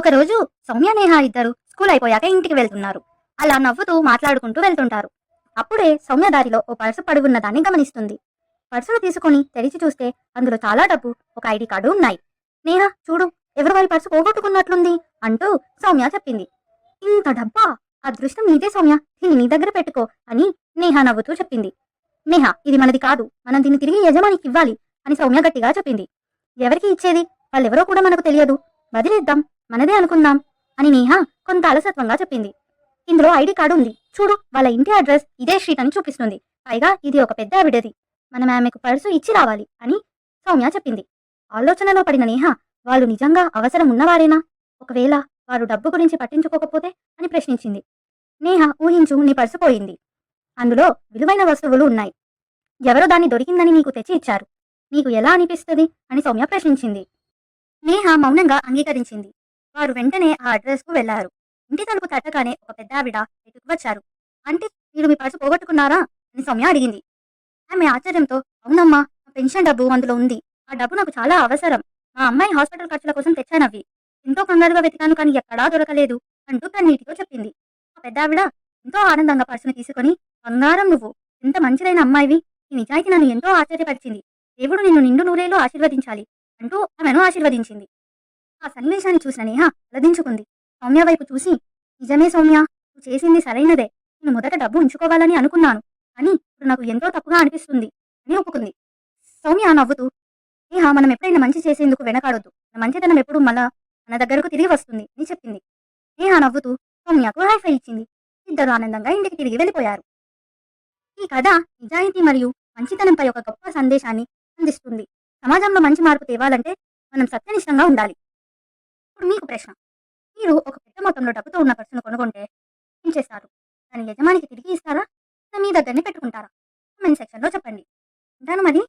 ఒకరోజు సౌమ్య నేహ ఇద్దరు స్కూల్ అయిపోయాక ఇంటికి వెళ్తున్నారు. అలా నవ్వుతూ మాట్లాడుకుంటూ వెళ్తుంటారు. అప్పుడే సౌమ్య దారిలో ఓ పర్సు పడుగున్న దాన్ని గమనిస్తుంది. పర్సును తీసుకొని తెరిచి చూస్తే అందులో చాలా డబ్బు ఒక ఐడి కార్డు ఉన్నాయి. నేహ చూడు ఎవరు వారి పర్సు పోగొట్టుకున్నట్లుంది అంటూ సౌమ్య చెప్పింది. ఇంత డబ్బా? అదృష్టం నీదే సౌమ్య. దీన్ని నీ దగ్గర పెట్టుకో అని నేహ నవ్వుతూ చెప్పింది. నేహ ఇది మనది కాదు. మనం దీన్ని తిరిగి యజమానికి ఇవ్వాలి అని సౌమ్య గట్టిగా చెప్పింది. ఎవరికి ఇచ్చేది? వాళ్ళెవరో కూడా మనకు తెలియదు. వదిలేద్దాం మనదే అనుకుందాం అని నేహ కొంత అలసత్వంగా చెప్పింది. ఇందులో ఐడి కార్డు ఉంది. చూడు వాళ్ళ ఇంటి అడ్రస్ ఇదే స్ట్రీట్ అని చూపిస్తుంది. పైగా ఇది ఒక పెద్ద ఆవిడది మనం ఆమెకు పర్సు ఇచ్చి రావాలి అని సౌమ్య చెప్పింది. ఆలోచనలో పడిన నేహ వాళ్ళు నిజంగా అవసరం ఉన్నవారేనా? ఒకవేళ వారు డబ్బు గురించి పట్టించుకోకపోతే? అని ప్రశ్నించింది. నేహ ఊహించు నీ పర్సు పోయింది. అందులో విలువైన వస్తువులు ఉన్నాయి. ఎవరో దాన్ని దొరికిందని నీకు తెచ్చి ఇచ్చారు. నీకు ఎలా అనిపిస్తుంది? అని సౌమ్య ప్రశ్నించింది. నేహ మౌనంగా అంగీకరించింది. వారు వెంటనే ఆ అడ్రస్కు వెళ్ళారు. ఇంటి తలుపు తట్టగానే ఒక పెద్ద ఆవిడ ఇటుకు వచ్చారు. అంటే మీరు మీ పర్సు పోగొట్టుకున్నారా? అని సౌమ్య అడిగింది. ఆమె ఆశ్చర్యంతో అవునమ్మా నా పెన్షన్ డబ్బు అందులో ఉంది. ఆ డబ్బు నాకు చాలా అవసరం. మా అమ్మాయి హాస్పిటల్ ఖర్చుల కోసం తెచ్చానవి. ఎంతో కంగారుగా వెతికాను కానీ ఎక్కడా దొరకలేదు అంటూ కన్నీటితో చెప్పింది. ఆ పెద్ద ఆవిడ ఎంతో ఆనందంగా పర్సును తీసుకొని బంగారం నువ్వు. ఎంత మంచిదైన అమ్మాయివి. ఈ నిజాయితీ నన్ను ఎంతో ఆశ్చర్యపరిచింది. దేవుడు నిన్ను నిండు నూరేలో ఆశీర్వదించాలి అంటూ ఆమెను ఆశీర్వదించింది. ఆ సన్నివేశాన్ని చూసిన నేహ అలదించుకుంది. సౌమ్య వైపు చూసి నిజమే సౌమ్య నువ్వు చేసింది సరైనదే. నేను మొదట డబ్బు ఉంచుకోవాలని అనుకున్నాను. అని ఇప్పుడు నాకు ఎంతో తప్పుగా అనిపిస్తుంది అని ఒప్పుకుంది. సౌమ్య నవ్వుతూ నేహ మనం ఎప్పుడైనా మంచి చేసేందుకు వెనకాడొద్దు. మన మంచితనం ఎప్పుడు మళ్ళా మన దగ్గరకు తిరిగి వస్తుంది అని చెప్పింది. నేహ నవ్వుతూ సౌమ్యకు హైఫై ఇచ్చింది. ఇద్దరు ఆనందంగా ఇంటికి తిరిగి వెళ్ళిపోయారు. ఈ కథ నిజాయితీ మరియు మంచితనంపై ఒక గొప్ప సందేశాన్ని అందిస్తుంది. సమాజంలో మంచి మార్పు తేవాలంటే మనం సత్యనిష్టంగా ఉండాలి. ఇప్పుడు మీకు ప్రశ్న. మీరు ఒక పెద్ద మొత్తంలో డబ్బుతో ఉన్న పర్సును కొనుక్కుంటే ఏం చేస్తారు? దాని యజమానికి తిరిగి ఇస్తారా? మీ దగ్గరనే పెట్టుకుంటారా? కామెంట్ సెక్షన్లో చెప్పండి. ఉంటాను మరి.